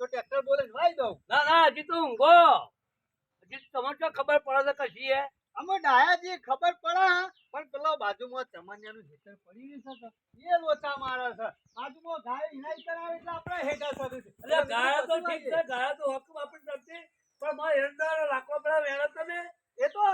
તો ટ્રેક્ટર બોલે વાઈ દઉં. ના ના હજી તો ઊંઘો. હજી તમને શું ખબર પડે તો કશી હે? અમે ડાયાજી ખબર પડે પણ પેલો બાજુમાં ચમનિયાનું હેતર પડી રહ્યું છે એ લોચા મારે છે. બાજુમાં ગાય ઇનાઈ કરાવે એટલે આપણે હેઠા સર એટલે ગાયા તો ઠીક છે ગાયા તો હક આપણે નથી પણ મારે એરંડા રાખવા પડે વેળા તમે એ તો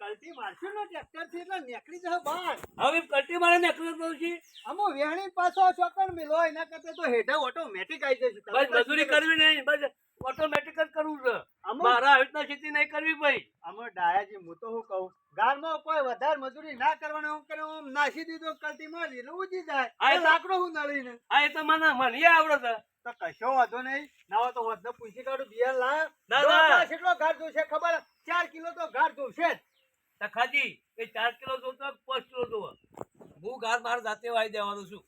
કલટી મારશું ને ટ્રેક્ટરથી એટલે નીકળી જશે બહાર હવે કલ્ટી મારે નીકળ્યો તો છી અમો વેણી પાછો ચોકડ મિલો એના કરતા તો હેઠા ઓટોમેટિક આવી જશે. બસ મજૂરી કરવી નહીં બસ ઓટોમેટિક જ કરવું છે. મારા આવી રીતના ખેતી નહીં કરવી ભાઈ. અમો ડાયાજી હું તો કહું? ગારમાં કોઈ વધારે મજૂરી ના કરવાનું કરે નાસી દીધો કલટી મારી એટલે ઉજી જાય. આ લાકડો હું નળીને. આ એ તો મને મને આવડે છે. તો કશો વાંધો નહીં. ના હોય તો પૂછી કાઢું બિયાર. આપણા કેટલો ઘાટ જોશે ખબર? ચાર કિલો તો ઘાટ જોશે જ. તખાજી એ ચાર કિલો જોતો પાંચ કિલો જોવો હું ઘર મારા જાતે વાઈ દેવાનું છું.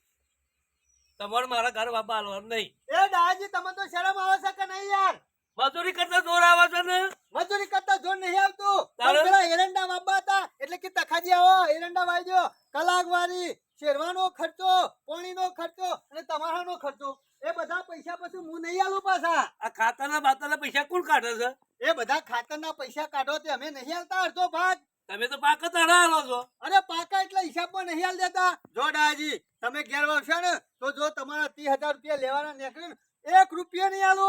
તમારે મારા ઘર બાપા હાલવાનું નહીં. એ દાદાજી તમે તો શરમ આવે છે કે નહીં યાર? મજૂરી કરતા જોર આવે છે ને? મજૂરી કરતા જોર નહીં આવતું? પેલા એરંડા બાબા હતા એટલે કે તખાજી આવો એરંડા વાવજો કલાક વારી શેરવાનો ખર્ચો પોણીનો ખર્ચો અને તમારાનો ખર્ચો. એ બધા પૈસા પછી હું નહીં આલું પાછા. આ ખાતાના બાતાના પૈસા કોણ કાઢે છે? એ બધા ખાતરના પૈસા કાઢો તે અમે નહીં આલતા અડધો ભાગ. તમે તો પાક અડા છો. અરે પાકા એટલે હિસાબમાં નહીં આલ દેતા. જો ડાયાજી તમે ઘેર વાવશો ને, તો જો તમારા ત્રીસ હજાર રૂપિયા લેવાના નીકળે એક રૂપિયા નહીં આલો